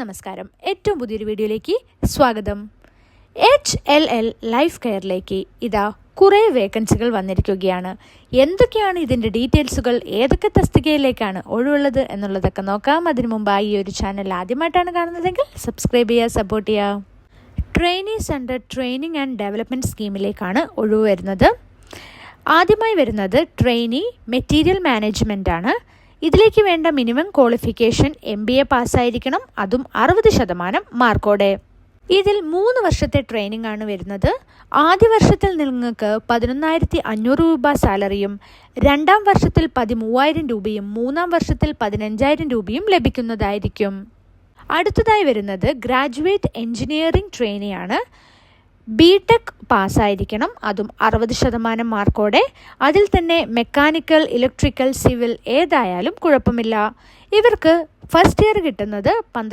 നമസ്കാരം. ഏറ്റവും പുതിയൊരു വീഡിയോയിലേക്ക് സ്വാഗതം. എച്ച് എൽ എൽ ലൈഫ് കെയറിലേക്ക് ഇതാ കുറേ വേക്കൻസികൾ വന്നിരിക്കുകയാണ്. എന്തൊക്കെയാണ് ഇതിന്റെ ഡീറ്റെയിൽസുകൾ ഏതൊക്കെ തസ്തികയിലേക്കാണ് ഒഴിവുള്ളത് എന്നുള്ളതൊക്കെ നോക്കാം. അതിനു മുമ്പായി ഈ ഒരു ചാനൽ ആദ്യമായിട്ടാണ് കാണുന്നതെങ്കിൽ സബ്സ്ക്രൈബ് ചെയ്യുക സപ്പോർട്ട് ചെയ്യുക. Trainees under training and development സ്കീമിലേക്കാണ് ഒഴിവ് വരുന്നത്. ആദ്യമായി വരുന്നത് ട്രെയിനി മെറ്റീരിയൽ മാനേജ്മെന്റ് ആണ്. ഇതിലേക്ക് വേണ്ട minimum qualification M B A പാസ്സായിരിക്കണം. അതും അറുപത് ശതമാനം മാർക്കോടെ. ഇതിൽ മൂന്ന് വർഷത്തെ ട്രെയിനിങ് ആണ് വരുന്നത്. ആദ്യ വർഷത്തിൽ നിങ്ങൾക്ക് പതിനൊന്നായിരത്തി അഞ്ഞൂറ് രൂപ സാലറിയും രണ്ടാം വർഷത്തിൽ പതിമൂവായിരം രൂപയും മൂന്നാം വർഷത്തിൽ പതിനഞ്ചായിരം രൂപയും ലഭിക്കുന്നതായിരിക്കും. അടുത്തതായി വരുന്നത് ഗ്രാജുവേറ്റ് എഞ്ചിനീയറിംഗ് ട്രെയിനിയാണ് ബി ടെക് പാസ്സായിരിക്കണം. അതും അറുപത് ശതമാനം മാർക്കോടെ. അതിൽ തന്നെ മെക്കാനിക്കൽ ഇലക്ട്രിക്കൽ സിവിൽ ഏതായാലും കുഴപ്പമില്ല. ഇവർക്ക് ഫസ്റ്റ് ഇയർ കിട്ടുന്നത് പന്ത്രണ്ട്